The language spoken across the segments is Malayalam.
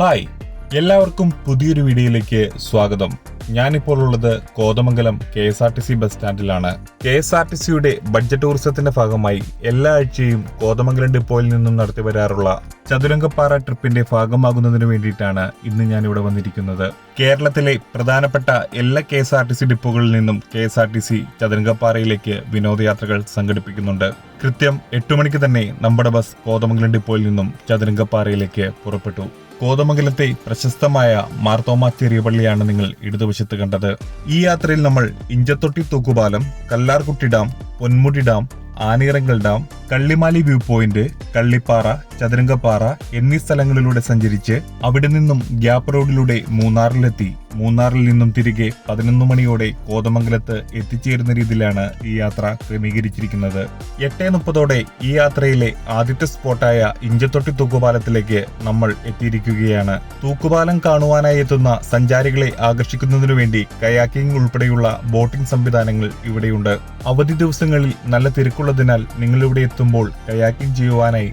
ഹായ് എല്ലാവർക്കും പുതിയൊരു വീഡിയോയിലേക്ക് സ്വാഗതം. ഞാനിപ്പോൾ ഉള്ളത് Kothamangalam K S R T C bus സ്റ്റാൻഡിലാണ്. K S R T സിയുടെ ബഡ്ജറ്റ് ടൂറിസത്തിന്റെ ഭാഗമായി എല്ലാ ആഴ്ചയും കോതമംഗലം ഡിപ്പോയിൽ നിന്നും നടത്തി വരാറുള്ള ചതുരംഗപ്പാറ ട്രിപ്പിന്റെ ഭാഗമാകുന്നതിന് വേണ്ടിയിട്ടാണ് ഇന്ന് ഞാൻ ഇവിടെ വന്നിരിക്കുന്നത്. കേരളത്തിലെ പ്രധാനപ്പെട്ട എല്ലാ K S R T C ഡിപ്പോകളിൽ നിന്നും K S R T C ചതുരംഗപ്പാറയിലേക്ക് വിനോദയാത്രകൾ സംഘടിപ്പിക്കുന്നുണ്ട്. കൃത്യം എട്ടു മണിക്ക് തന്നെ നമ്മുടെ ബസ് കോതമംഗലം ഡിപ്പോയിൽ നിന്നും ചതുരംഗപ്പാറയിലേക്ക് പുറപ്പെട്ടു. കോതമംഗലത്തെ പ്രശസ്തമായ മാർത്തോമ ചെറിയ പള്ളിയാണ് നിങ്ങൾ ഇടതുവശത്ത് കണ്ടത്. ഈ യാത്രയിൽ നമ്മൾ Inchathotti Thookkupalam Kallarkutty dam Ponmudi dam Anayirangal dam Kallimali view point Kallippara Chathurangappara എന്നീ സ്ഥലങ്ങളിലൂടെ സഞ്ചരിച്ച് അവിടെ നിന്നും ഗ്യാപ്പ് റോഡിലൂടെ മൂന്നാറിലെത്തി. മൂന്നാറിൽ നിന്നും തിരികെ പതിനൊന്ന് മണിയോടെ കോതമംഗലത്ത് എത്തിച്ചേരുന്ന രീതിയിലാണ് ഈ യാത്ര ക്രമീകരിച്ചിരിക്കുന്നത്. എട്ടേ മുപ്പതോടെ ഈ യാത്രയിലെ ആദ്യത്തെ സ്പോട്ടായ ഇഞ്ചത്തൊട്ടി തൂക്കുപാലത്തിലേക്ക് നമ്മൾ എത്തിയിരിക്കുകയാണ്. തൂക്കുപാലം കാണുവാനായി എത്തുന്ന സഞ്ചാരികളെ ആകർഷിക്കുന്നതിനു വേണ്ടി കയാക്കിംഗ് ഉൾപ്പെടെയുള്ള ബോട്ടിംഗ് സംവിധാനങ്ങൾ ഇവിടെയുണ്ട്. അവധി ദിവസങ്ങളിൽ നല്ല തിരക്കുള്ളതിനാൽ നിങ്ങൾ ഇവിടെ എത്തുമ്പോൾ കയാക്കിംഗ് ചെയ്യുവാനായി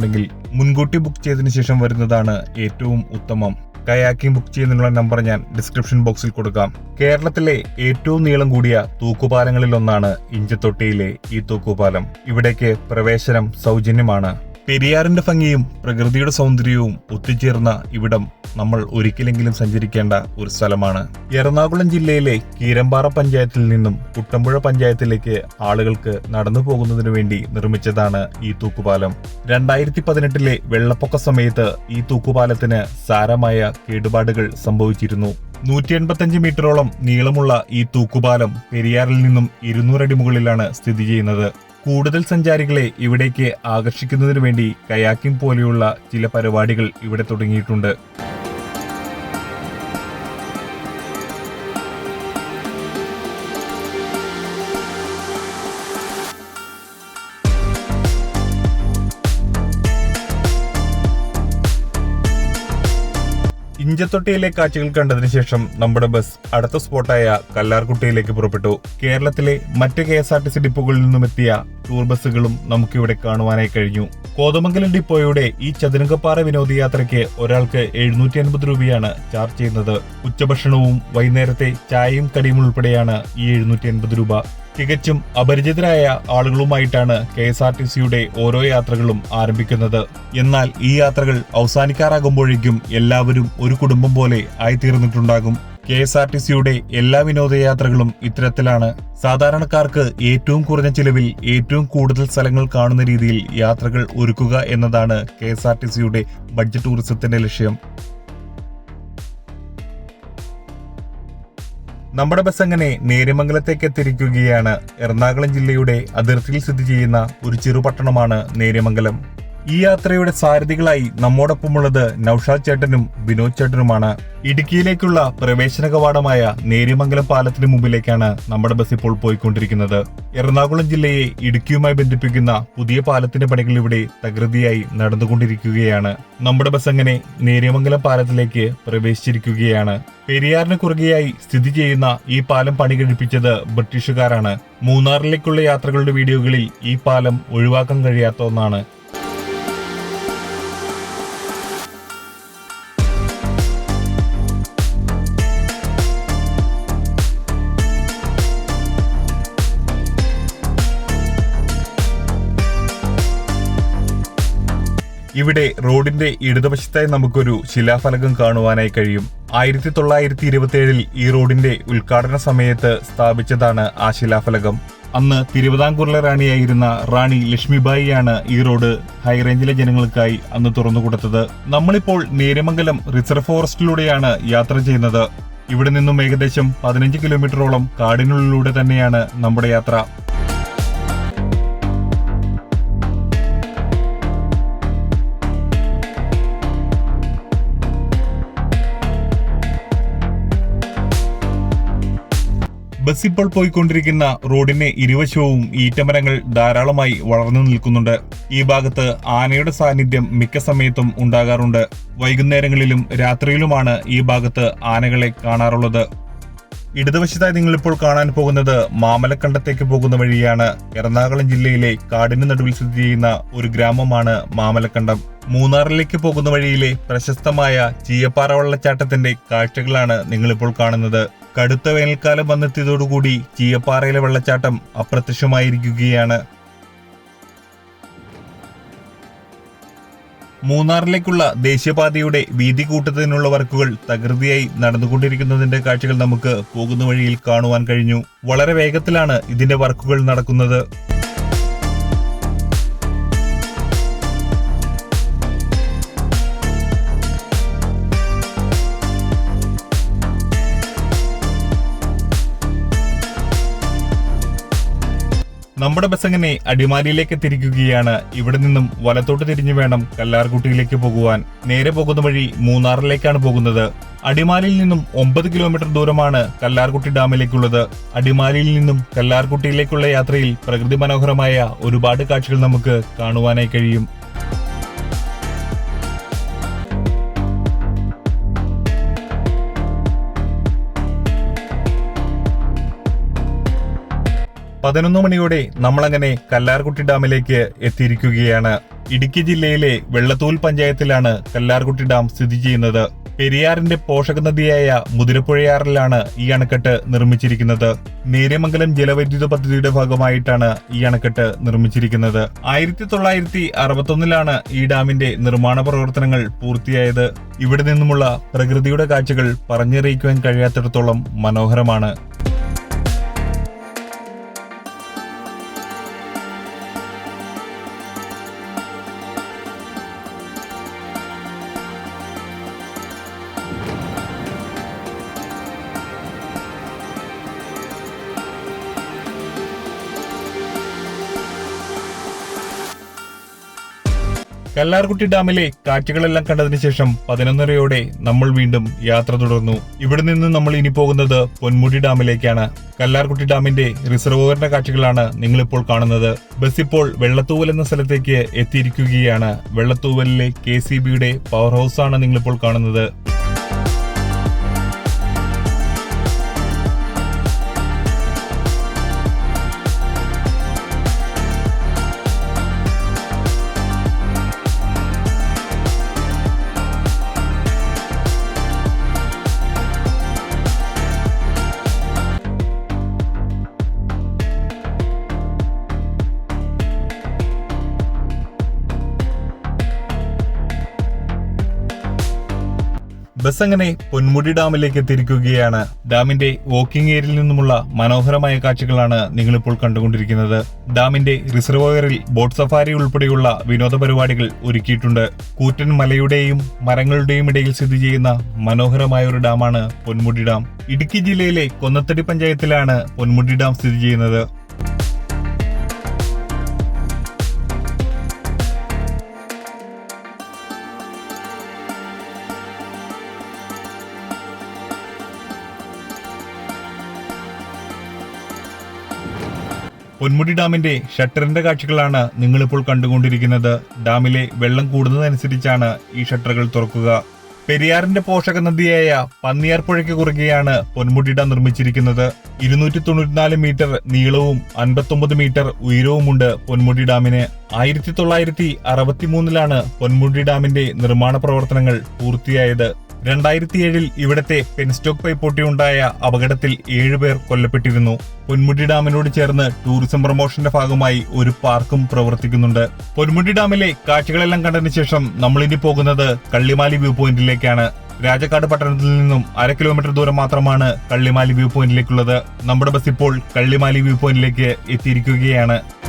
ആഗ്രഹിക്കുന്നുണ്ടെങ്കിൽ മുൻകൂട്ടി ബുക്ക് ചെയ്തതിന് ശേഷം വരുന്നതാണ് ഏറ്റവും ഉത്തമം. കയാക്കിംഗ് ബുക്ക് ചെയ്യുന്നതിനുള്ള നമ്പർ ഞാൻ ഡിസ്ക്രിപ്ഷൻ ബോക്സിൽ കൊടുക്കാം. കേരളത്തിലെ ഏറ്റവും നീളം കൂടിയ തൂക്കുപാലങ്ങളിൽ ഒന്നാണ് ഇഞ്ചത്തൊട്ടിയിലെ ഈ തൂക്കുപാലം. ഇവിടേക്ക് പ്രവേശനം സൗജന്യമാണ്. പെരിയാറിന്റെ ഭംഗിയും പ്രകൃതിയുടെ സൗന്ദര്യവും ഒത്തുചേർന്ന ഇവിടം നമ്മൾ ഒരിക്കലെങ്കിലും സഞ്ചരിക്കേണ്ട ഒരു സ്ഥലമാണ്. എറണാകുളം ജില്ലയിലെ കീരമ്പാറ പഞ്ചായത്തിൽ നിന്നും കുട്ടമ്പുഴ പഞ്ചായത്തിലേക്ക് ആളുകൾക്ക് നടന്നു പോകുന്നതിനു വേണ്ടി നിർമ്മിച്ചതാണ് ഈ തൂക്കുപാലം. രണ്ടായിരത്തി പതിനെട്ടിലെ വെള്ളപ്പൊക്ക സമയത്ത് ഈ തൂക്കുപാലത്തിന് സാരമായ കേടുപാടുകൾ സംഭവിച്ചിരുന്നു. നൂറ്റി എൺപത്തഞ്ച് മീറ്ററോളം നീളമുള്ള ഈ തൂക്കുപാലം പെരിയാറിൽ നിന്നും ഇരുന്നൂറടി മുകളിലാണ് സ്ഥിതി ചെയ്യുന്നത്. കൂടുതൽ സഞ്ചാരികളെ ഇവിടേക്ക് ആകർഷിക്കുന്നതിനു വേണ്ടി കയാക്കിംഗ് പോലെയുള്ള ചില പരിപാടികൾ ഇവിടെ തുടങ്ങിയിട്ടുണ്ട്. ഇഞ്ചത്തൊട്ടിയിലെ കാഴ്ചകൾ കണ്ടതിന് ശേഷം നമ്മുടെ ബസ് അടുത്ത സ്പോട്ടായ കല്ലാർകുട്ടിയിലേക്ക് പുറപ്പെട്ടു. കേരളത്തിലെ മറ്റ് K S R T C ഡിപ്പോകളിൽ നിന്നും എത്തിയ ടൂർ ബസ്സുകളും നമുക്കിവിടെ കാണുവാനായി കഴിഞ്ഞു. കോതമംഗലം ഡിപ്പോയുടെ ഈ ചതുരംഗപ്പാറ വിനോദയാത്രയ്ക്ക് ഒരാൾക്ക് എഴുന്നൂറ്റി അൻപത് രൂപയാണ് ചാർജ് ചെയ്യുന്നത്. ഉച്ചഭക്ഷണവും വൈകുന്നേരത്തെ ചായയും കടിയും ഉൾപ്പെടെയാണ് ഈ എഴുന്നൂറ്റി അൻപത് രൂപ. തികച്ചും അപരിചിതരായ ആളുകളുമായിട്ടാണ് കെ എസ് ആർ ടി സിയുടെ ഓരോ യാത്രകളും ആരംഭിക്കുന്നത്. എന്നാൽ ഈ യാത്രകൾ അവസാനിക്കാറാകുമ്പോഴേക്കും എല്ലാവരും ഒരു കുടുംബം പോലെ ആയിത്തീർന്നിട്ടുണ്ടാകും. കെ എസ് ആർ ടി സിയുടെ എല്ലാ വിനോദയാത്രകളും ഇത്തരത്തിലാണ്. സാധാരണക്കാർക്ക് ഏറ്റവും കുറഞ്ഞ ചിലവിൽ ഏറ്റവും കൂടുതൽ സ്ഥലങ്ങൾ കാണുന്ന രീതിയിൽ യാത്രകൾ ഒരുക്കുക എന്നതാണ് കെ എസ് ആർ ടി സിയുടെ ബഡ്ജറ്റ് ടൂറിസത്തിന്റെ ലക്ഷ്യം. നമ്മുടെ ബസ് അങ്ങനെ നേര്യമംഗലത്തേക്ക് എത്തിയിരിക്കുകയാണ്. എറണാകുളം ജില്ലയുടെ അതിർത്തിയിൽ സ്ഥിതി ചെയ്യുന്ന ഒരു ചെറുപട്ടണമാണ് നേര്യമംഗലം. ഈ യാത്രയുടെ സാരഥികളായി നമ്മോടൊപ്പമുള്ളത് നൌഷാദ് ചേട്ടനും വിനോദ് ചേട്ടനുമാണ്. ഇടുക്കിയിലേക്കുള്ള പ്രവേശന കവാടമായ നേര്യമംഗലം പാലത്തിന് മുമ്പിലേക്കാണ് നമ്മുടെ ബസ് ഇപ്പോൾ പോയിക്കൊണ്ടിരിക്കുന്നത്. എറണാകുളം ജില്ലയെ ഇടുക്കിയുമായി ബന്ധിപ്പിക്കുന്ന പുതിയ പാലത്തിന്റെ പണികൾ ഇവിടെ തകൃതിയായി നടന്നുകൊണ്ടിരിക്കുകയാണ്. നമ്മുടെ ബസ് അങ്ങനെ നേര്യമംഗലം പാലത്തിലേക്ക് പ്രവേശിച്ചിരിക്കുകയാണ്. പെരിയാറിന് കുറുകെയായി സ്ഥിതി ചെയ്യുന്ന ഈ പാലം പണി കഴിപ്പിച്ചത് ബ്രിട്ടീഷുകാരാണ്. മൂന്നാറിലേക്കുള്ള യാത്രകളുടെ വീഡിയോകളിൽ ഈ പാലം ഒഴിവാക്കാൻ കഴിയാത്ത ഒന്നാണ്. ഇവിടെ റോഡിന്റെ ഇടതുവശത്തായി നമുക്കൊരു ശിലാഫലകം കാണുവാനായി കഴിയും. ആയിരത്തി തൊള്ളായിരത്തി ഇരുപത്തി ഏഴിൽ ഈ റോഡിന്റെ ഉദ്ഘാടന സമയത്ത് സ്ഥാപിച്ചതാണ് ആ ശിലാഫലകം. അന്ന് തിരുവിതാംകൂറിലെ റാണിയായിരുന്ന റാണി ലക്ഷ്മിബായിയാണ് ഈ റോഡ് ഹൈറേഞ്ചിലെ ജനങ്ങൾക്കായി അന്ന് തുറന്നു കൊടുത്തത്. നമ്മളിപ്പോൾ നേരമംഗലം റിസർവ് ഫോറസ്റ്റിലൂടെയാണ് യാത്ര ചെയ്യുന്നത്. ഇവിടെ നിന്നും ഏകദേശം പതിനഞ്ച് കിലോമീറ്ററോളം കാടിനുള്ളിലൂടെ തന്നെയാണ് നമ്മുടെ യാത്ര. ബസ് ഇപ്പോൾ പോയിക്കൊണ്ടിരിക്കുന്ന റോഡിന്റെ ഇരുവശവും ഈറ്റമരങ്ങൾ ധാരാളമായി വളർന്നു നിൽക്കുന്നുണ്ട്. ഈ ഭാഗത്ത് ആനയുടെ സാന്നിധ്യം മിക്ക സമയത്തും ഉണ്ടാകാറുണ്ട്. വൈകുന്നേരങ്ങളിലും രാത്രിയിലുമാണ് ഈ ഭാഗത്ത് ആനകളെ കാണാറുള്ളത്. ഇടതുവശത്തായി നിങ്ങളിപ്പോൾ കാണാൻ പോകുന്നത് മാമലക്കണ്ടത്തേക്ക് പോകുന്ന വഴിയാണ്. എറണാകുളം ജില്ലയിലെ കാടിന് നടുവിൽ സ്ഥിതി ചെയ്യുന്ന ഒരു ഗ്രാമമാണ് മാമലക്കണ്ടം. മൂന്നാറിലേക്ക് പോകുന്ന വഴിയിലെ പ്രശസ്തമായ ചീയപ്പാറ വെള്ളച്ചാട്ടത്തിന്റെ കാഴ്ചകളാണ് നിങ്ങളിപ്പോൾ കാണുന്നത്. കടുത്ത വേനൽക്കാലം വന്നെത്തിയതോടുകൂടി ചീയപ്പാറയിലെ വെള്ളച്ചാട്ടം അപ്രത്യക്ഷമായിരിക്കുകയാണ്. മൂന്നാറിലേക്കുള്ള ദേശീയപാതയുടെ വീതി കൂട്ടത്തിനുള്ള വർക്കുകൾ തകൃതിയായി നടന്നുകൊണ്ടിരിക്കുന്നതിന്റെ കാഴ്ചകൾ നമുക്ക് പോകുന്ന വഴിയിൽ കാണുവാൻ കഴിഞ്ഞു. വളരെ വേഗത്തിലാണ് ഇതിന്റെ വർക്കുകൾ നടക്കുന്നത്. നമ്മുടെ ബസ് അങ്ങനെ അടിമാലിയിലേക്ക് തിരിക്കുകയാണ്. ഇവിടെ നിന്നും വലത്തോട്ട് തിരിഞ്ഞു വേണം കല്ലാർകുട്ടിയിലേക്ക് പോകുവാൻ. നേരെ പോകുന്ന വഴി മൂന്നാറിലേക്കാണ് പോകുന്നത്. അടിമാലിയിൽ നിന്നും ഒമ്പത് കിലോമീറ്റർ ദൂരമാണ് കല്ലാർകുട്ടി ഡാമിലേക്കുള്ളത്. അടിമാലിയിൽ നിന്നും കല്ലാർകുട്ടിയിലേക്കുള്ള യാത്രയിൽ പ്രകൃതി മനോഹരമായ ഒരുപാട് കാഴ്ചകൾ നമുക്ക് കാണുവാനായി കഴിയും. പതിനൊന്ന് മണിയോടെ നമ്മളങ്ങനെ കല്ലാർകുട്ടി ഡാമിലേക്ക് എത്തിയിരിക്കുകയാണ്. ഇടുക്കി ജില്ലയിലെ വെള്ളത്തൂൽ പഞ്ചായത്തിലാണ് കല്ലാർകുട്ടി ഡാം സ്ഥിതി ചെയ്യുന്നത്. പെരിയാറിന്റെ പോഷക നദിയായ മുതിരപ്പുഴയാറിലാണ് ഈ അണക്കെട്ട് നിർമ്മിച്ചിരിക്കുന്നത്. നേര്യമംഗലം ജലവൈദ്യുത പദ്ധതിയുടെ ഭാഗമായിട്ടാണ് ഈ അണക്കെട്ട് നിർമ്മിച്ചിരിക്കുന്നത്. ആയിരത്തി തൊള്ളായിരത്തി അറുപത്തൊന്നിലാണ് ഈ ഡാമിന്റെ നിർമ്മാണ പ്രവർത്തനങ്ങൾ പൂർത്തിയായത്. ഇവിടെ നിന്നുമുള്ള പ്രകൃതിയുടെ കാഴ്ചകൾ പറഞ്ഞറിയിക്കുവാൻ കഴിയാത്തിടത്തോളം മനോഹരമാണ്. കല്ലാർകുട്ടി ഡാമിലെ കാഴ്ചകളെല്ലാം കണ്ടതിന് ശേഷം പതിനൊന്നരയോടെ നമ്മൾ വീണ്ടും യാത്ര തുടർന്നു. ഇവിടെ നിന്ന് നമ്മൾ ഇനി പോകുന്നത് പൊന്മുടി ഡാമിലേക്കാണ്. കല്ലാർകുട്ടി ഡാമിന്റെ റിസർവോയറിന്റെ കാഴ്ചകളാണ് നിങ്ങളിപ്പോൾ കാണുന്നത്. ബസ് ഇപ്പോൾ വെള്ളത്തൂവൽ എന്ന സ്ഥലത്തേക്ക് എത്തിയിരിക്കുകയാണ്. വെള്ളത്തൂവലിലെ കെ സി ബിയുടെ പവർ ഹൗസ് ആണ് നിങ്ങളിപ്പോൾ കാണുന്നത്. ബസ് അങ്ങനെ പൊന്മുടി ഡാമിലേക്ക് എത്തിയിരിക്കുകയാണ് ഡാമിന്റെ വോക്കിംഗ് ഏരിയയിൽ നിന്നുമുള്ള മനോഹരമായ കാഴ്ചകളാണ് നിങ്ങളിപ്പോൾ കണ്ടുകൊണ്ടിരിക്കുന്നത്. ഡാമിന്റെ റിസർവോയറിൽ ബോട്ട് സഫാരി ഉൾപ്പെടെയുള്ള വിനോദ പരിപാടികൾ ഒരുക്കിയിട്ടുണ്ട്. കൂറ്റൻ മലയുടെയും മരങ്ങളുടെയും ഇടയിൽ സ്ഥിതി ചെയ്യുന്ന മനോഹരമായ ഒരു ഡാമാണ് പൊന്മുടി ഡാം. ഇടുക്കി ജില്ലയിലെ കൊന്നത്തടി പഞ്ചായത്തിലാണ് പൊന്മുടി ഡാം സ്ഥിതി ചെയ്യുന്നത്. പൊന്മുടി ഡാമിന്റെ ഷട്ടറിന്റെ കാഴ്ചകളാണ് നിങ്ങളിപ്പോൾ കണ്ടുകൊണ്ടിരിക്കുന്നത്. ഡാമിലെ വെള്ളം കൂടുന്നതനുസരിച്ചാണ് ഈ ഷട്ടറുകൾ തുറക്കുക. പെരിയാറിന്റെ പോഷക നദിയായ പന്നിയാർ പുഴയ്ക്ക് കുറുകെയാണ് പൊന്മുടി ഡാം നിർമ്മിച്ചിരിക്കുന്നത്. ഇരുന്നൂറ്റി തൊണ്ണൂറ്റിനാല് മീറ്റർ നീളവും അൻപത്തൊമ്പത് മീറ്റർ ഉയരവുമുണ്ട് പൊന്മുടി ഡാമിന്. ആയിരത്തി തൊള്ളായിരത്തി അറുപത്തിമൂന്നിലാണ് പൊന്മുടി ഡാമിന്റെ നിർമ്മാണ പ്രവർത്തനങ്ങൾ പൂർത്തിയായത്. രണ്ടായിരത്തി ഏഴിൽ ഇവിടത്തെ പെൻസ്റ്റോക്ക് പൈപ്പ് പൊട്ടിയുണ്ടായ അപകടത്തിൽ ഏഴുപേർ കൊല്ലപ്പെട്ടിരുന്നു. പൊന്മുടി ഡാമിനോട് ചേർന്ന് ടൂറിസം പ്രൊമോഷന്റെ ഭാഗമായി ഒരു പാർക്കും പ്രവർത്തിക്കുന്നുണ്ട്. പൊന്മുടി ഡാമിലെ കാഴ്ചകളെല്ലാം കണ്ടതിന് ശേഷം നമ്മളിനി പോകുന്നത് കള്ളിമാലി വ്യൂ പോയിന്റിലേക്കാണ്. രാജക്കാട് പട്ടണത്തിൽ നിന്നും അര കിലോമീറ്റർ ദൂരം മാത്രമാണ് കള്ളിമാലി വ്യൂ പോയിന്റിലേക്കുള്ളത്. നമ്മുടെ ബസ് ഇപ്പോൾ കള്ളിമാലി വ്യൂ പോയിന്റിലേക്ക് എത്തിയിരിക്കുകയാണ്.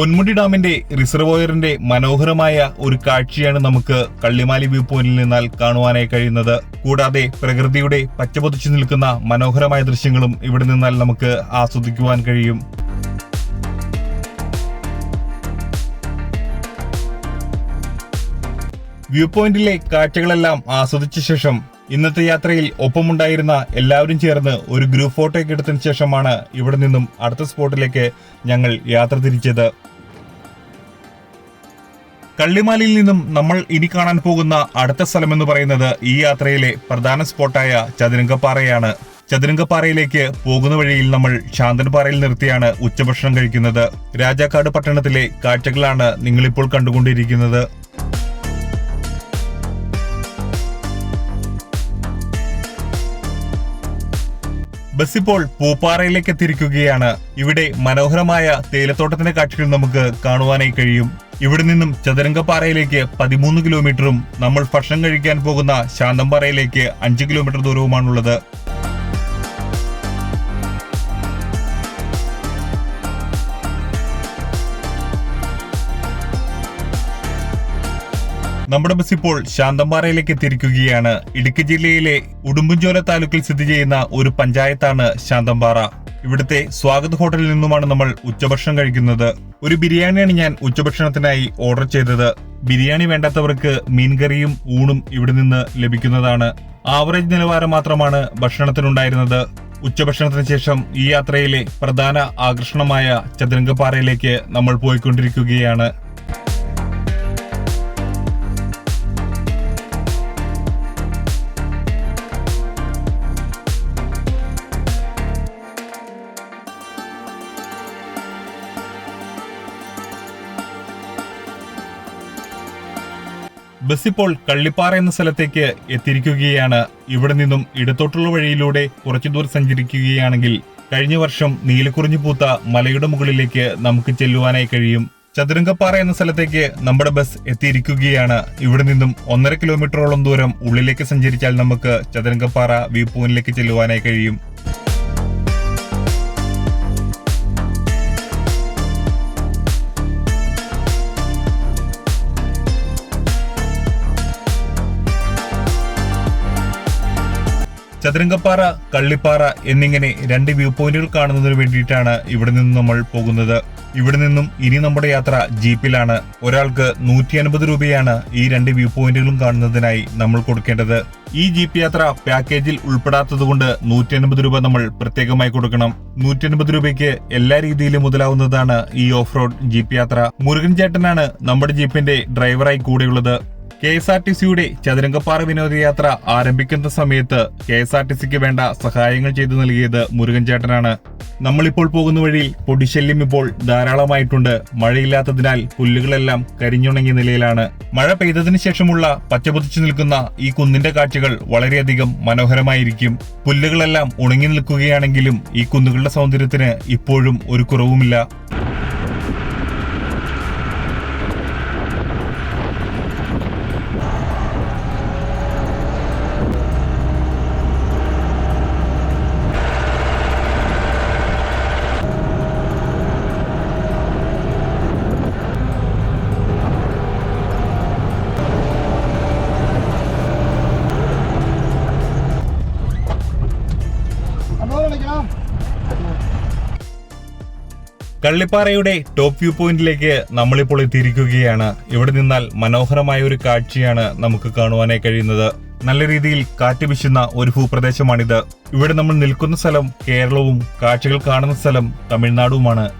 പൊന്മുടി ഡാമിന്റെ റിസർവോയറിന്റെ മനോഹരമായ ഒരു കാഴ്ചയാണ് നമുക്ക് കള്ളിമാലി വ്യൂ പോയിന്റിൽ നിന്നാൽ കാണുവാനായി കഴിയുന്നത്. കൂടാതെ പ്രകൃതിയുടെ പച്ചപൊതിച്ചു നിൽക്കുന്ന മനോഹരമായ ദൃശ്യങ്ങളും ഇവിടെ നിന്നാൽ നമുക്ക് ആസ്വദിക്കുവാൻ കഴിയും. വ്യൂ പോയിന്റിലെ കാഴ്ചകളെല്ലാം ആസ്വദിച്ച ശേഷം ഇന്നത്തെ യാത്രയിൽ ഒപ്പമുണ്ടായിരുന്ന എല്ലാവരും ചേർന്ന് ഒരു ഗ്രൂപ്പ് ഫോട്ടോയൊക്കെ എടുത്തതിന് ശേഷമാണ് ഇവിടെ നിന്നും അടുത്ത സ്പോട്ടിലേക്ക് ഞങ്ങൾ യാത്ര തിരിച്ചത്. കള്ളിമാലിയിൽ നിന്നും നമ്മൾ ഇനി കാണാൻ പോകുന്ന അടുത്ത സ്ഥലം എന്ന് പറയുന്നത് ഈ യാത്രയിലെ പ്രധാന സ്പോട്ടായ ചതുരംഗപ്പാറയാണ്. ചതുരംഗപ്പാറയിലേക്ക് പോകുന്ന വഴിയിൽ നമ്മൾ ശാന്തൻപാറയിൽ നിർത്തിയാണ് ഉച്ചഭക്ഷണം കഴിക്കുന്നത്. രാജാക്കാട് പട്ടണത്തിലെ കാഴ്ചകളാണ് നിങ്ങളിപ്പോൾ കണ്ടുകൊണ്ടിരിക്കുന്നത്. ബസ് ഇപ്പോൾ പൂപ്പാറയിലേക്ക് എത്തിയിരിക്കുകയാണ്. ഇവിടെ മനോഹരമായ തേയിലത്തോട്ടത്തിന്റെ കാഴ്ചകൾ നമുക്ക് കാണുവാനായി കഴിയും. ഇവിടെ നിന്നും ചതുരംഗപ്പാറയിലേക്ക് പതിമൂന്ന് കിലോമീറ്ററും നമ്മൾ ഭക്ഷണം കഴിക്കാൻ പോകുന്ന ശാന്തംപാറയിലേക്ക് അഞ്ച് കിലോമീറ്റർ ദൂരവുമാണുള്ളത്. നമ്മുടെ ബസ് ഇപ്പോൾ ശാന്തമ്പാറയിലേക്ക് എത്തിയിരിക്കുകയാണ്. ഇടുക്കി ജില്ലയിലെ ഉടുമ്പൻചോല താലൂക്കിൽ സ്ഥിതി ചെയ്യുന്ന ഒരു പഞ്ചായത്താണ് ശാന്തമ്പാറ ഇവിടുത്തെ സ്വാഗത് ഹോട്ടലിൽ നിന്നുമാണ് നമ്മൾ ഉച്ചഭക്ഷണം കഴിക്കുന്നത്. ഒരു ബിരിയാണിയാണ് ഞാൻ ഉച്ചഭക്ഷണത്തിനായി ഓർഡർ ചെയ്തത്. ബിരിയാണി വേണ്ടാത്തവർക്ക് മീൻകറിയും ഊണും ഇവിടെ നിന്ന് ലഭിക്കുന്നതാണ്. ആവറേജ് നിലവാരം മാത്രമാണ് ഭക്ഷണത്തിനുണ്ടായിരുന്നത്. ഉച്ചഭക്ഷണത്തിന് ശേഷം ഈ യാത്രയിലെ പ്രധാന ആകർഷണമായ ചതുരംഗപ്പാറയിലേക്ക് നമ്മൾ പോയിക്കൊണ്ടിരിക്കുകയാണ്. ബസ് ഇപ്പോൾ കള്ളിപ്പാറ എന്ന സ്ഥലത്തേക്ക് എത്തിയിരിക്കുകയാണ്. ഇവിടെ നിന്നും ഇടത്തോട്ടുള്ള വഴിയിലൂടെ കുറച്ചു ദൂരം സഞ്ചരിക്കുകയാണെങ്കിൽ കഴിഞ്ഞ വർഷം നീലക്കുറിഞ്ഞു പൂത്ത മലയുടെ മുകളിലേക്ക് നമുക്ക് ചെല്ലുവാനായി കഴിയും. ചതുരംഗപ്പാറ എന്ന സ്ഥലത്തേക്ക് നമ്മുടെ ബസ് എത്തിയിരിക്കുകയാണ്. ഇവിടെ നിന്നും ഒന്നര കിലോമീറ്ററോളം ദൂരം ഉള്ളിലേക്ക് സഞ്ചരിച്ചാൽ നമുക്ക് ചതുരംഗപ്പാറ വ്യൂ പോയിന്റിലേക്ക് ചെല്ലുവാനായി കഴിയും. ചതുരംഗപ്പാറ കള്ളിപ്പാറ എന്നിങ്ങനെ രണ്ട് വ്യൂ പോയിന്റുകൾ കാണുന്നതിന് വേണ്ടിയിട്ടാണ് ഇവിടെ നിന്ന് നമ്മൾ പോകുന്നത്. ഇവിടെ നിന്നും ഇനി നമ്മുടെ യാത്ര ജീപ്പിലാണ്. ഒരാൾക്ക് നൂറ്റി അൻപത് രൂപയാണ് ഈ രണ്ട് വ്യൂ പോയിന്റുകളും കാണുന്നതിനായി നമ്മൾ കൊടുക്കേണ്ടത്. ഈ ജീപ്പ് യാത്ര പാക്കേജിൽ ഉൾപ്പെടാത്തതുകൊണ്ട് നൂറ്റി അൻപത് രൂപ നമ്മൾ പ്രത്യേകമായി കൊടുക്കണം. നൂറ്റി അൻപത് രൂപയ്ക്ക് എല്ലാ രീതിയിലും മുതലാവുന്നതാണ് ഈ ഓഫ് റോഡ് ജീപ്പ് യാത്ര. മുരുകൻ ചേട്ടനാണ് നമ്മുടെ ജീപ്പിന്റെ ഡ്രൈവറായി കൂടെയുള്ളത്. കെ എസ് ആർ ടി സിയുടെ ചതുരംഗപ്പാറ വിനോദയാത്ര ആരംഭിക്കുന്ന സമയത്ത് കെ എസ് ആർ ടി സിക്ക് വേണ്ട സഹായങ്ങൾ ചെയ്തു നൽകിയത് മുരുകൻ ചേട്ടനാണ്. നമ്മളിപ്പോൾ പോകുന്ന വഴി പൊടിശല്യം ഇപ്പോൾ ധാരാളമായിട്ടുണ്ട്. മഴയില്ലാത്തതിനാൽ പുല്ലുകളെല്ലാം കരിഞ്ഞുണങ്ങിയ നിലയിലാണ്. മഴ പെയ്തതിനു ശേഷമുള്ള പച്ചപൊതിച്ചു നിൽക്കുന്ന ഈ കുന്നിന്റെ കാഴ്ചകൾ വളരെയധികം മനോഹരമായിരിക്കും. പുല്ലുകളെല്ലാം ഉണങ്ങി നിൽക്കുകയാണെങ്കിലും ഈ കുന്നുകളുടെ സൗന്ദര്യത്തിന് ഇപ്പോഴും ഒരു കുറവുമില്ല. കള്ളിപ്പാറയുടെ ടോപ്പ് വ്യൂ പോയിന്റിലേക്ക് നമ്മളിപ്പോൾ എത്തിയിരിക്കുകയാണ്. ഇവിടെ നിന്നാൽ മനോഹരമായ ഒരു കാഴ്ചയാണ് നമുക്ക് കാണുവാനേ കഴിയുന്നത്. നല്ല രീതിയിൽ കാറ്റ് വീശുന്ന ഒരു ഭൂപ്രദേശമാണിത്. ഇവിടെ നമ്മൾ നിൽക്കുന്ന സ്ഥലം കേരളവും കാഴ്ചകൾ കാണുന്ന സ്ഥലം തമിഴ്നാടുമാണ്.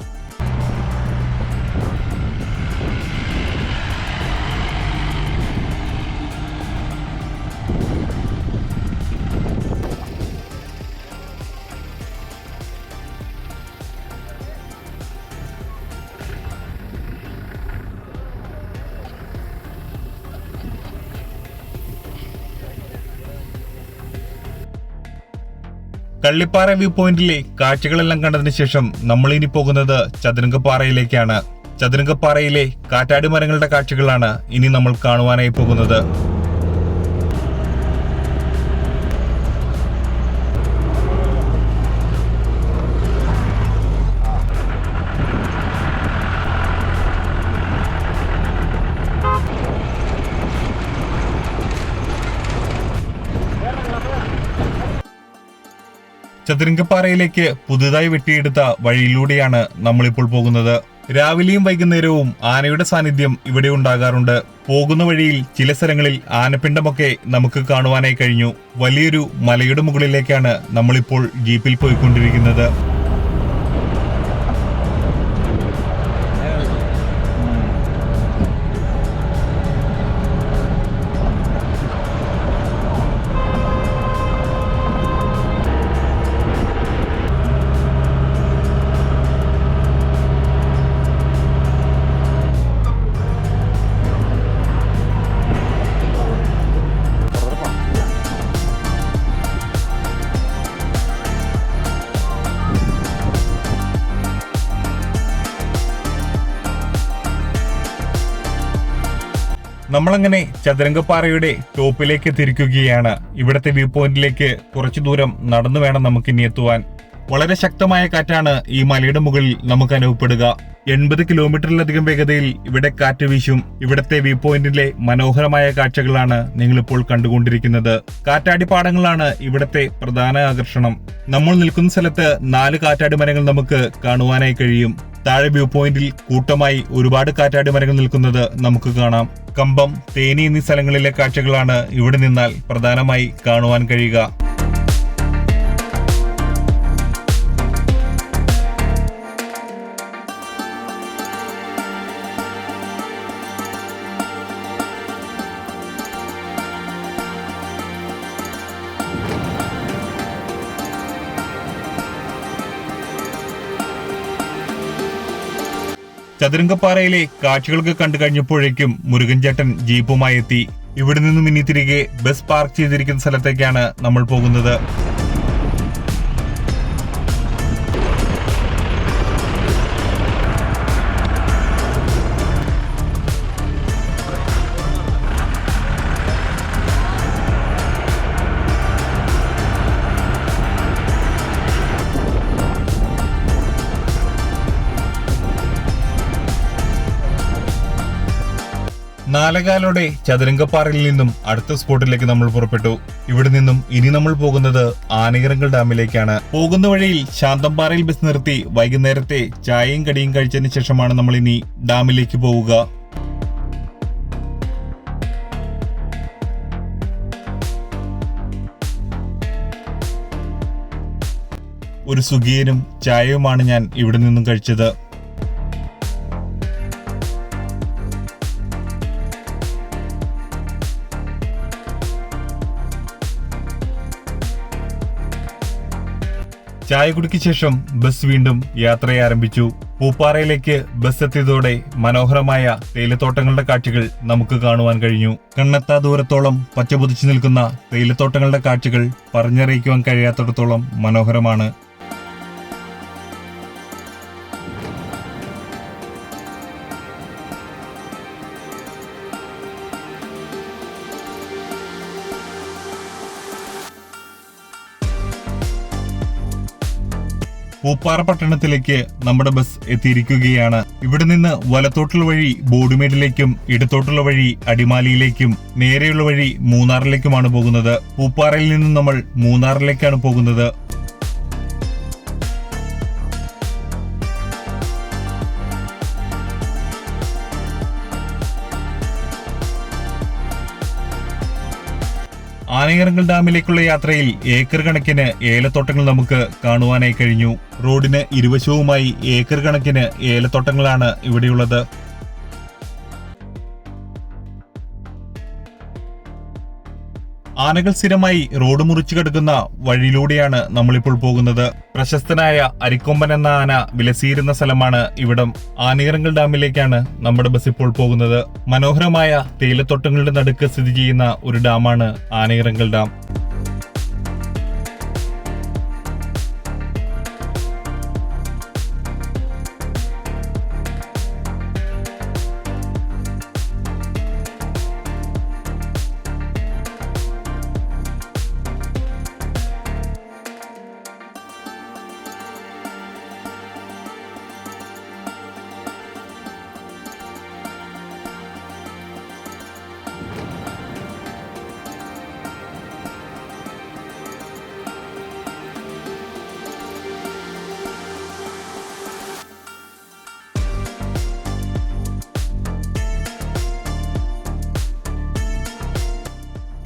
കള്ളിപ്പാറ വ്യൂ പോയിന്റിലെ കാഴ്ചകളെല്ലാം കണ്ടതിന് ശേഷം നമ്മൾ ഇനി പോകുന്നത് ചതുരംഗപ്പാറയിലേക്കാണ്. ചതുരംഗപ്പാറയിലെ കാറ്റാടി മരങ്ങളുടെ കാഴ്ചകളാണ് ഇനി നമ്മൾ കാണുവാനായി പോകുന്നത്. ചതുരംഗപ്പാറയിലേക്ക് പുതുതായി വെട്ടിയെടുത്ത വഴിയിലൂടെയാണ് നമ്മളിപ്പോൾ പോകുന്നത്. രാവിലെയും വൈകുന്നേരവും ആനയുടെ സാന്നിധ്യം ഇവിടെ ഉണ്ടാകാറുണ്ട്. പോകുന്ന വഴിയിൽ ചില സ്ഥലങ്ങളിൽ ആനപ്പിണ്ടമൊക്കെ നമുക്ക് കാണുവാനായി കഴിഞ്ഞു. വലിയൊരു മലയുടെ മുകളിലേക്കാണ് നമ്മളിപ്പോൾ ജീപ്പിൽ പോയിക്കൊണ്ടിരിക്കുന്നത്. നമ്മളങ്ങനെ ചതുരംഗപ്പാറയുടെ ടോപ്പിലേക്ക് തിരിക്കുകയാണ്. ഇവിടത്തെ വ്യൂ പോയിന്റിലേക്ക് കുറച്ചു ദൂരം നടന്നു വേണം നമുക്ക് ഇനി എത്തുവാൻ. വളരെ ശക്തമായ കാറ്റാണ് ഈ മലയുടെ മുകളിൽ നമുക്ക് അനുഭവപ്പെടുക. എൺപത് കിലോമീറ്ററിലധികം വേഗതയിൽ ഇവിടെ കാറ്റ് വീശും. ഇവിടത്തെ വ്യൂ പോയിന്റിലെ മനോഹരമായ കാഴ്ചകളാണ് നിങ്ങളിപ്പോൾ കണ്ടുകൊണ്ടിരിക്കുന്നത്. കാറ്റാടിപ്പാടങ്ങളാണ് ഇവിടത്തെ പ്രധാന ആകർഷണം. നമ്മൾ നിൽക്കുന്ന സ്ഥലത്ത് നാല് കാറ്റാടി മരങ്ങൾ നമുക്ക് കാണുവാനായി കഴിയും. താഴെ വ്യൂ പോയിന്റിൽ കൂട്ടമായി ഒരുപാട് കാറ്റാടി മരങ്ങൾ നിൽക്കുന്നത് നമുക്ക് കാണാം. കമ്പം തേനി എന്നീ സ്ഥലങ്ങളിലെ കാഴ്ചകളാണ് ഇവിടെ നിന്നാൽ പ്രധാനമായി കാണുവാൻ കഴിയുക. ചതുരംഗപ്പാറയിലെ കാഴ്ചകൾക്ക് കണ്ടു കഴിഞ്ഞപ്പോഴേക്കും മുരുകൻ ചേട്ടൻ ജീപ്പുമായി എത്തി. ഇവിടെ നിന്നും ഇനി തിരികെ ബസ് പാർക്ക് ചെയ്തിരിക്കുന്ന സ്ഥലത്തേക്കാണ് നമ്മൾ പോകുന്നത്. നാലകാലോടെ ചതുരംഗപ്പാറയിൽ നിന്നും അടുത്ത സ്പോട്ടിലേക്ക് നമ്മൾ പുറപ്പെട്ടു. ഇവിടെ നിന്നും ഇനി നമ്മൾ പോകുന്നത് ആനയിറങ്കൽ ഡാമിലേക്കാണ്. പോകുന്ന വഴിയിൽ ശാന്തംപാറയിൽ ബസ് നിർത്തി വൈകുന്നേരത്തെ ചായയും കടിയും കഴിച്ചതിന് ശേഷമാണ് നമ്മൾ ഇനി ഡാമിലേക്ക് പോവുക. ഒരു സുഖീയനും ചായയുമാണ് ഞാൻ ഇവിടെ നിന്നും കഴിച്ചത്. ചായകുടിക്ക് ശേഷം ബസ് വീണ്ടും യാത്രയെ ആരംഭിച്ചു പൂപ്പാറയിലേക്ക് ബസ് എത്തിയതോടെ മനോഹരമായ തേയിലത്തോട്ടങ്ങളുടെ കാഴ്ചകൾ നമുക്ക് കാണുവാൻ കഴിഞ്ഞു. കണ്ണെത്താ ദൂരത്തോളം പച്ചപുതിച്ചു നിൽക്കുന്ന തേയിലത്തോട്ടങ്ങളുടെ കാഴ്ചകൾ പറഞ്ഞറിയിക്കുവാൻ കഴിയാത്തിടത്തോളം മനോഹരമാണ്. പൂപ്പാറ പട്ടണത്തിലേക്ക് നമ്മുടെ ബസ് എത്തിയിരിക്കുകയാണ്. ഇവിടെ നിന്ന് വലത്തോട്ടുള്ള വഴി ബോഡുമേടിലേക്കും ഇടത്തോട്ടുള്ള വഴി അടിമാലിയിലേക്കും നേരെയുള്ള വഴി മൂന്നാറിലേക്കുമാണ് പോകുന്നത്. പൂപ്പാറയിൽ നിന്നും നമ്മൾ മൂന്നാറിലേക്കാണ് പോകുന്നത്. ആനയിറങ്കൽ ഡാമിലേക്കുള്ള യാത്രയിൽ ഏക്കർ കണക്കിന് ഏലത്തോട്ടങ്ങൾ നമുക്ക് കാണുവാനായി കഴിഞ്ഞു. റോഡിന് ഇരുവശവുമായി ഏക്കർ കണക്കിന് ഏലത്തോട്ടങ്ങളാണ് ഇവിടെയുള്ളത്. ആനകൾ സ്ഥിരമായി റോഡ് മുറിച്ചു കിടക്കുന്ന വഴിയിലൂടെയാണ് നമ്മളിപ്പോൾ പോകുന്നത്. പ്രശസ്തനായ അരിക്കൊമ്പൻ എന്ന ആന വിലസിയിരുന്ന സ്ഥലമാണ് ഇവിടം. ആനയിറങ്കൽ ഡാമിലേക്കാണ് നമ്മുടെ ബസ് ഇപ്പോൾ പോകുന്നത്. മനോഹരമായ തേയിലത്തോട്ടങ്ങളുടെ നടുക്ക് സ്ഥിതി ചെയ്യുന്ന ഒരു ഡാമാണ് ആനയിറങ്കൽ ഡാം.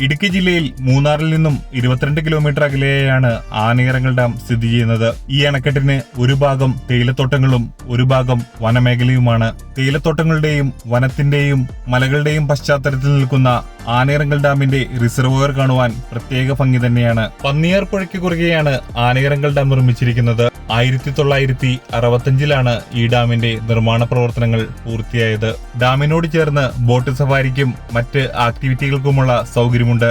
ഇടുക്കി ജില്ലയിൽ മൂന്നാറിൽ നിന്നും ഇരുപത്തിരണ്ട് കിലോമീറ്റർ അകലെയാണ് ആനയിറങ്ങൽ ഡാം സ്ഥിതി ചെയ്യുന്നത്. ഈ അണക്കെട്ടിന് ഒരു ഭാഗം തേയിലത്തോട്ടങ്ങളും ഒരു ഭാഗം വനമേഖലയുമാണ് തേയിലത്തോട്ടങ്ങളുടെയും വനത്തിന്റെയും മലകളുടെയും പശ്ചാത്തലത്തിൽ നിൽക്കുന്ന ആനയിറങ്കൽ ഡാമിന്റെ റിസർവോയർ കാണുവാൻ പ്രത്യേക ഭംഗി തന്നെയാണ്. പന്നിയാർ പുഴയ്ക്ക് കുറുകെയാണ് ആനയിറങ്കൽ ഡാം നിർമ്മിച്ചിരിക്കുന്നത്. ആയിരത്തി തൊള്ളായിരത്തി അറുപത്തഞ്ചിലാണ് ഈ ഡാമിന്റെ നിർമ്മാണ പ്രവർത്തനങ്ങൾ പൂർത്തിയായത്. ഡാമിനോട് ചേർന്ന് ബോട്ട് സഫാരിക്കും മറ്റ് ആക്ടിവിറ്റികൾക്കുമുള്ള സൗകര്യമുണ്ട്.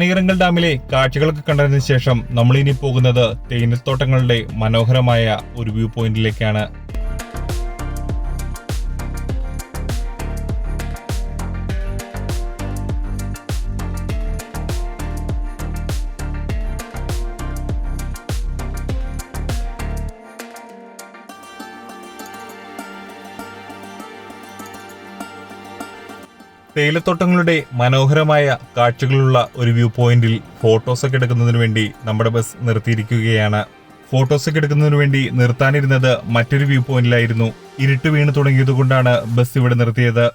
ആനയിറങ്കൽ ഡാമിലെ കാഴ്ചകളൊക്കെ കണ്ടതിന് ശേഷം നമ്മൾ ഇനി പോകുന്നത് തേയിലത്തോട്ടങ്ങളുടെ മനോഹരമായ ഒരു വ്യൂ പോയിന്റിലേക്കാണ് തേയിലത്തോട്ടങ്ങളുടെ മനോഹരമായ കാഴ്ചകളുള്ള ഒരു വ്യൂ പോയിന്റിൽ ഫോട്ടോസൊക്കെ എടുക്കുന്നതിന് വേണ്ടി നമ്മുടെ ബസ് നിർത്തിയിരിക്കുകയാണ്. ഫോട്ടോസൊക്കെ എടുക്കുന്നതിന് വേണ്ടി നിർത്താനിരുന്നത് മറ്റൊരു വ്യൂ പോയിന്റിലായിരുന്നു ഇരുട്ട് വീണ് തുടങ്ങിയതുകൊണ്ടാണ് ബസ് ഇവിടെ നിർത്തിയത്.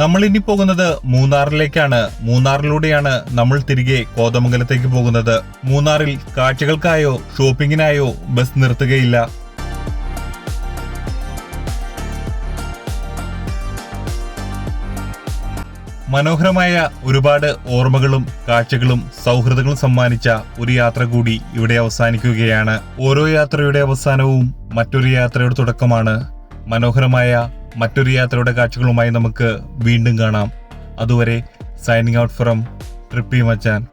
നമ്മൾ ഇനി പോകുന്നത് മൂന്നാറിലേക്കാണ്. മൂന്നാറിലൂടെയാണ് നമ്മൾ തിരികെ കോതമംഗലത്തേക്ക് പോകുന്നത്. മൂന്നാറിൽ കാഴ്ചകൾക്കായോ ഷോപ്പിങ്ങിനായോ ബസ് നിർത്തുകയില്ല. മനോഹരമായ ഒരുപാട് ഓർമ്മകളും കാഴ്ചകളും സൗഹൃദങ്ങളും സമ്മാനിച്ച ഒരു യാത്ര കൂടി ഇവിടെ അവസാനിക്കുകയാണ്. ഓരോ യാത്രയുടെ അവസാനവും മറ്റൊരു യാത്രയുടെ തുടക്കമാണ്. മനോഹരമായ മറ്റൊരു യാത്രയുടെ കാഴ്ചകളുമായി നമുക്ക് വീണ്ടും കാണാം. അതുവരെ signing out from trippy Machan